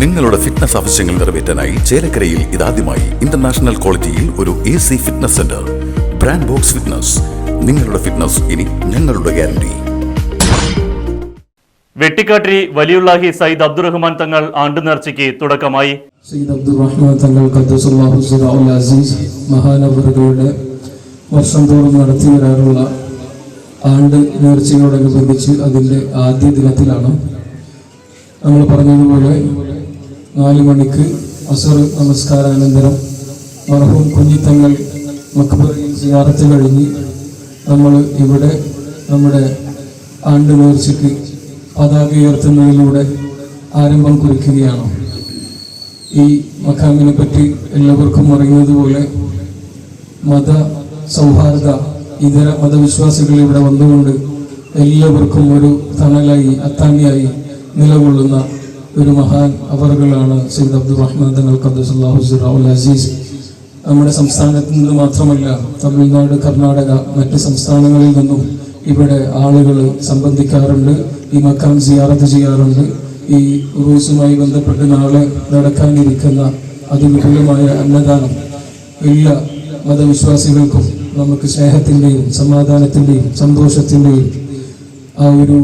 നിങ്ങളുടെ ഫിറ്റ്നസ് ആവശ്യങ്ങൾ നിറവേറ്റാനായി ചേലക്കരയിൽ ഇതാദ്യമായി ഇന്റർനാഷണൽ ക്വാളിറ്റിയിൽ ഒരു A C fitness centre brand box fitness നിങ്ങളുടെ ഫിറ്റ്നസ് ഇനി ഞങ്ങളുടെ ഗ്യാരണ്ടി വെട്ടിക്കാട്ടിരി വലിയുള്ളാഹി സയ്യിദ് അബ്ദുറഹ്മാൻ തങ്ങൾ ആണ്ടു നേർച്ചയ്ക്ക് തുടക്കമായി. സയ്യിദ് അബ്ദുറഹ്മാൻ തങ്ങൾ അസീസ് മഹാനവറുകളുടെ വർഷം തോറും നടത്തി വരാറുള്ള ആണ്ട് നേർച്ചയോടനുബന്ധിച്ച് അതിന്റെ ആദ്യ ദിനത്തിലാണ്. നമ്മൾ പറഞ്ഞതുപോലെ നാല് മണിക്ക് അസർ നമസ്കാരാനന്തരം മർഹൂം കുഞ്ഞിത്തങ്ങൾ മക്ബറയിൽ സിയാറത്ത് കഴിഞ്ഞ് നമ്മൾ ഇവിടെ നമ്മുടെ ആണ്ട് നേർച്ചയ്ക്ക് പതാക ഉയർത്തുന്നതിലൂടെ ആരംഭം കുറിക്കുകയാണ്. ഈ മക്കാമിനെ പറ്റി എല്ലാവർക്കും അറിയുന്നതുപോലെ മത സൗഹാർദ്ദ ഇതര മതവിശ്വാസികൾ ഇവിടെ വന്നുകൊണ്ട് എല്ലാവർക്കും ഒരു തണലായി അത്താണിയായി നിലകൊള്ളുന്ന ഒരു മഹാൻ അവറുകളാണ് സയ്യിദ് അബ്ദുറഹ്മാൻ തങ്ങൾ ഖദ്ദസുല്ലാഹു സിറാഉൽ അസീസ്. നമ്മുടെ സംസ്ഥാനത്ത് നിന്ന് മാത്രമല്ല തമിഴ്നാട് കർണാടക മറ്റ് സംസ്ഥാനങ്ങളിൽ നിന്നും ഇവിടെ ആളുകൾ സംബന്ധിക്കാറുണ്ട് ഈ മക്കാം സിയാറത്ത് ചെയ്യാറുണ്ട്. ഈ റൂസുമായി ബന്ധപ്പെട്ട് നാളെ നടക്കാനിരിക്കുന്ന അതിവിപുലമായ അന്നദാനം എല്ലാ മതവിശ്വാസികൾക്കും നമുക്ക് സ്നേഹത്തിന്റെയും സമാധാനത്തിന്റെയും സന്തോഷത്തിന്റെയും ആ ഒരു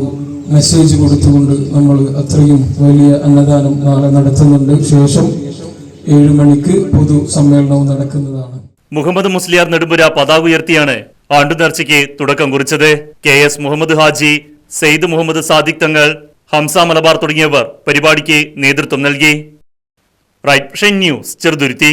മെസ്സേജ് കൊടുത്തുകൊണ്ട് നമ്മൾ അത്രയും വലിയ അന്നദാനം നാളെ നടത്തുന്നുണ്ട്. ശേഷം ഏഴു മണിക്ക് പൊതു സമ്മേളനവും നടക്കുന്നതാണ്. മുഹമ്മദ് മുസ്ലിയാർ നെടുമ്പുര പതാക ഉയർത്തിയാണ് ആണ്ടു നേർച്ചയ്ക്ക് തുടക്കം കുറിച്ചത്. കെ എസ് മുഹമ്മദ് ഹാജി സെയ്ദ് മുഹമ്മദ് സാദിഖ് തങ്ങൾ ഹംസ മലബാർ തുടങ്ങിയവർ പരിപാടിക്ക് നേതൃത്വം നൽകി. Right news Cheruthuruthy.